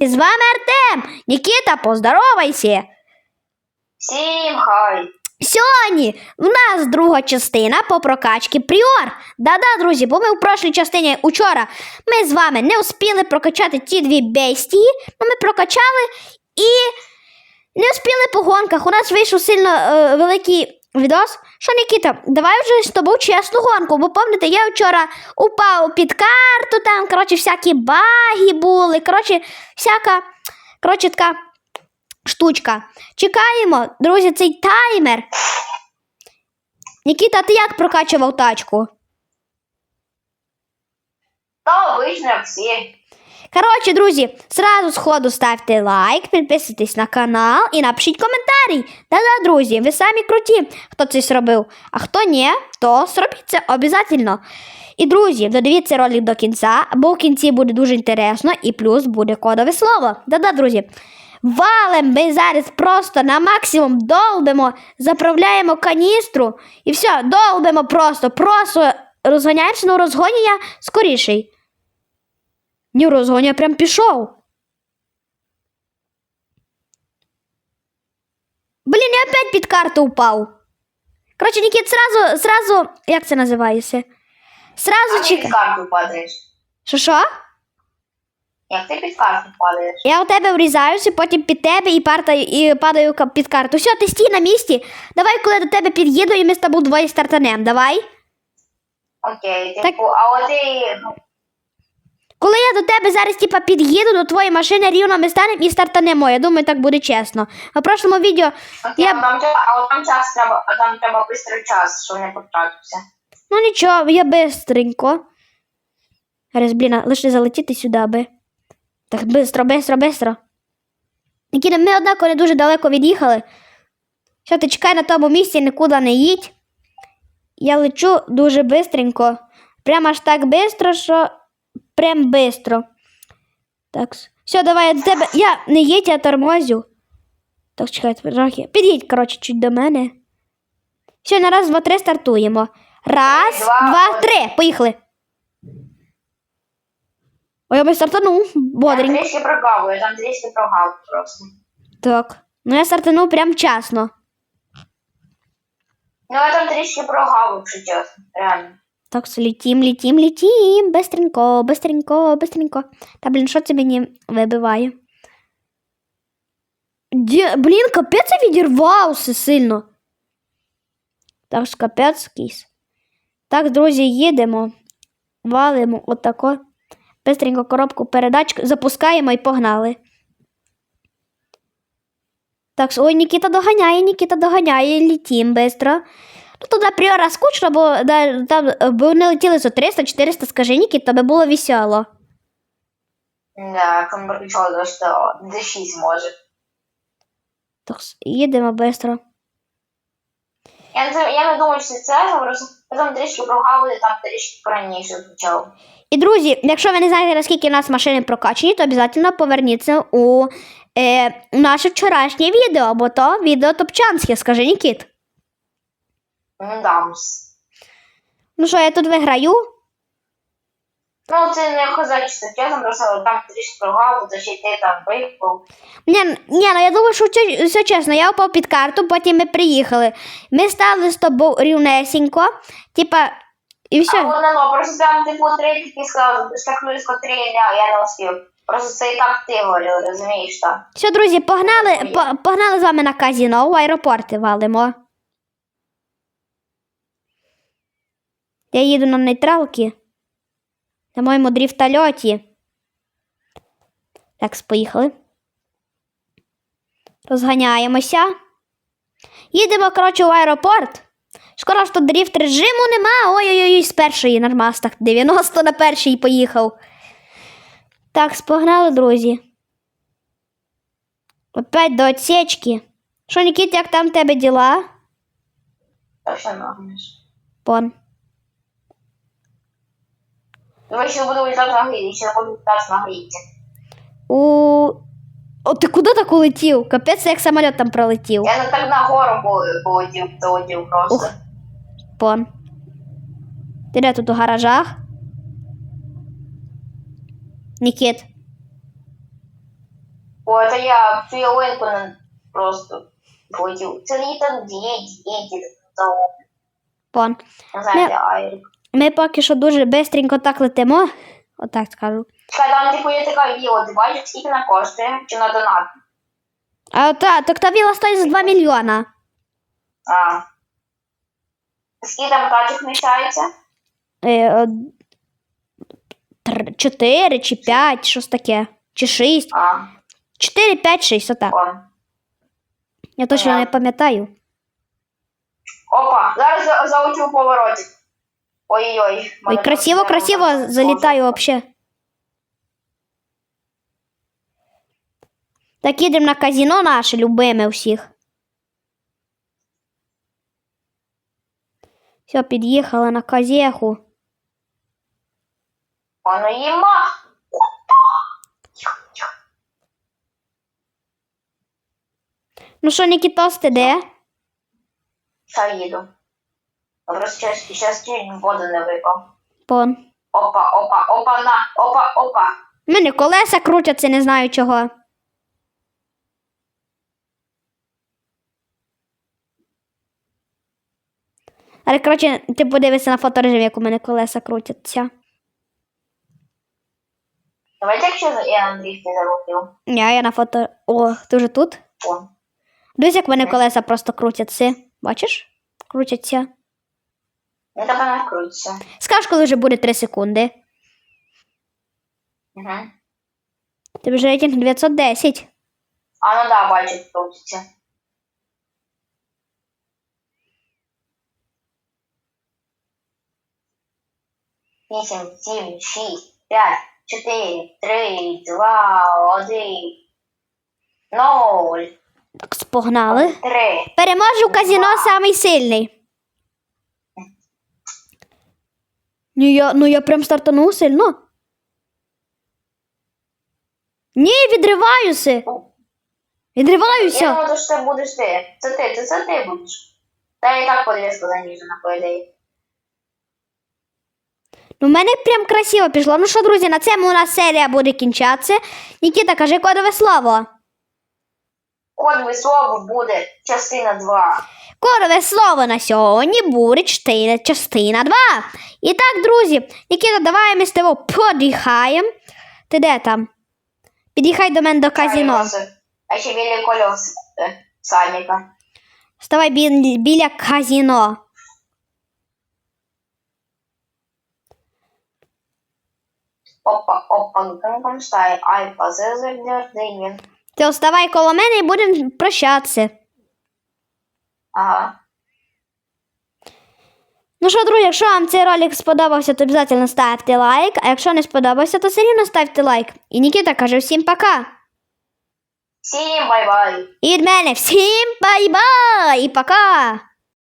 З вами Артем. Нікіта, поздоровайся. Всім хай! Сьогодні в нас друга частина по прокачці Пріор. Да-да, друзі, бо ми в прошлій частині учора ми з вами не успіли прокачати ті дві бестії, але ми прокачали і не успіли по гонках. У нас вийшов сильно е, великий відос. Що, Нікіта, давай вже з тобою чесну гонку, бо пам'ятаєте, я вчора упав під карту, там, коротше, всякі баги були, коротше, всяка, коротше, така штучка. Чекаємо, друзі, цей таймер. Нікіта, ти як прокачував тачку? Та обично всі. Коротше, друзі, зразу з ходу ставте лайк, підписуйтесь на канал і напишіть коментарі. Да-да, друзі, ви самі круті, хто це зробив. А хто ні, то зробіть це обов'язково. І, друзі, додивіться ролик до кінця, бо в кінці буде дуже інтересно і плюс буде кодове слово. Да-да, друзі. Валим ми зараз просто на максимум долбимо, заправляємо каністру і все, долбимо просто, просто розганяємося, ну розгоні я скоріший. Ні, я прям пішов. Блін, я опять під карту упав. Коротше, Нікіт, сразу, сразу, як це називається? Сразу А ти під карту падаєш. Що що? Як ти під карту падаєш? Я у тебе врізаюся, потім під тебе і, партаю, і падаю під карту. Все, ти стій на місці. Давай, коли я до тебе під'їду, і ми з тобою двоє стартанем. Давай. Окей, Так- типу, а от ну, Коли я до тебе зараз типа, під'їду до твоєї машини, рівно ми станемо і стартанемо. Я думаю, так буде чесно. А в прошлому відео окей, Я- там, а там час треба, а там треба швидко час, щоб не потратився. Ну нічого, я бистренько. Зараз, блін, лише залетіти сюди, аби. Так, бистро, бистро, бистро. Нікіта, ми, однако, не дуже далеко від'їхали. Що ти чекай на тому місці, нікуди не їдь. Я лечу дуже бистренько. Прямо аж так бистро, що прям бистро. Так. Все, давай я до тебе. Я не їдь, я тормозю. Так, чекай, трохи. Під'їдь, коротше, чуть до мене. Все, на раз, два, три стартуємо. Раз, Два, два, три. Поїхали. Ой, я би стартанув. Там Бодренько. трішки прогавую, там трішки прогав просто. Так. Ну я стартанув прям вчасно. Ну, я там трішки прогав, якщо чесно, реально. Так, все, літім, літім, літім. Бистренько, бистренько, бистренько. Та, блін, що це мені вибиває? Ді... Блін, капець я відірвався сильно. Так, капець кіс. Так, друзі, їдемо. Валимо отако. Бистренько коробку передач запускаємо і погнали. Так, ой, Нікіта доганяє, Нікіта доганяє, літім бистро. Ну, тут апріора скучно, бо да, там е, бо вони летіли за 300-400, скажи, Нікіта, би було весело. Да, комбарчо що D6 може. Так, їдемо бистро. Я не, я не думаю, що це просто там трішки прогавили, там трішки раніше почав. І друзі, якщо ви не знаєте, наскільки у нас машини прокачені, то обов'язково поверніться у е, наше вчорашнє відео, бо то відео топчанське, скажи, Нікіт. Ну, дамс. Ну що, я тут виграю? Ну, це не казати, що чесно, просто там трішки прогавили, то ще й ти там виїхав. Ні, ні, ну я думаю, що все чесно. Я упав під карту, потім ми приїхали. Ми стали з тобою рівнесенько, типа, і А воно, ну, просто там, типу, три сказали, так близько три, я, я не успів. Просто це і так ти говорив, розумієш, так? Все, друзі, погнали, по, погнали з вами на казіно, в аеропорти валимо. Я їду на нейтралки. На моєму дріфтольоті. Так, поїхали. Розганяємося. Їдемо, коротше, в аеропорт. Шкода, що дріфт режиму нема. Ой-ой-ой, з першої нормас так. 90 на перший поїхав. Так, спогнали, друзі. Опять до отсечки. Що, Нікіт, як там тебе діла? Пон. Давай ще буду літати на грі, ще буду літати на грі. У. О, ти куди так улетів? Капець, як самоліт там пролетів. Я не так нагору пол- полетів, полетів просто. Ух. Пон. Ти де тут у гаражах? Нікіт. О, це я не просто полетів. Це літом діють, діють, Пон. не знаю, де Айрік. Ми поки що дуже швидко так летимо. Отак скажу. Чекай, там типу є така віла, ти бачиш, скільки вона коштує, чи на донат? А та, так та віла стоїть за 2 мільйона. А. Скільки там тачок вміщається? Е, од- тр- Чотири чи п'ять, щось таке. Чи шість. А, Чотири, п'ять, шість, отак. он. Я точно не пам'ятаю. Опа, зараз за- залетів у повороті. Ой-ой-ой. Ой, красиво, красиво прямо залітаю вообще. Так їдемо на казино наше любиме всіх. Все, під'їхали на казеху. Воно їма. Ну що, Нікітос, ти де? Ще їду. Просто щас, чуть воду не випав. Пон. Опа, опа, опа, на, опа, опа. У мене колеса крутяться, не знаю чого. Але, коротше, ти подивишся на фоторежим, як у мене колеса крутяться. Давайте, якщо я на дріфті залетів. Ні, я на фото. О, ти вже тут? О. Дивись, як в мене колеса просто крутяться. Бачиш? Крутяться. Не тебе не крутиться. Коли вже буде 3 секунди. Угу. Ти вже рейтинг 910. А ну да, бачу, крутиться. Вісім, сім, шість, п'ять, чотири, три, два, один. Ноль. Так, спогнали. Три. Переможу казіно самий сильний. Ну я, ну я прям стартанув сильно. Ні, відриваюся. Я Відриваюся. думаю, що це будеш ти. Це ти, це, це ти будеш. Та я і так подвіску заніжена, по ідеї. Ну, в мене прям красиво пішло. Ну що, друзі, на цьому у нас серія буде кінчатися. Нікіта, кажи кодове слово. Кодове слово буде частина 2. Кодове слово на сьогодні буде частина, частина 2. І так, друзі, Нікіта, давай ми з тобою під'їхаємо. Ти де там? Під'їхай до мене до казіно. А ще біля колес сальника. Ставай бі- біля казіно. Опа, опа, гуком стає. Ай, позизердердинін. Ти оставай коло мене і будемо прощатися. Ага. Ну що, друзі, якщо вам цей ролик сподобався, то обов'язково ставте лайк. А якщо не сподобався, то все рівно ставте лайк. І Нікіта каже всім пока. Всім бай-бай. І від мене всім бай-бай і пока!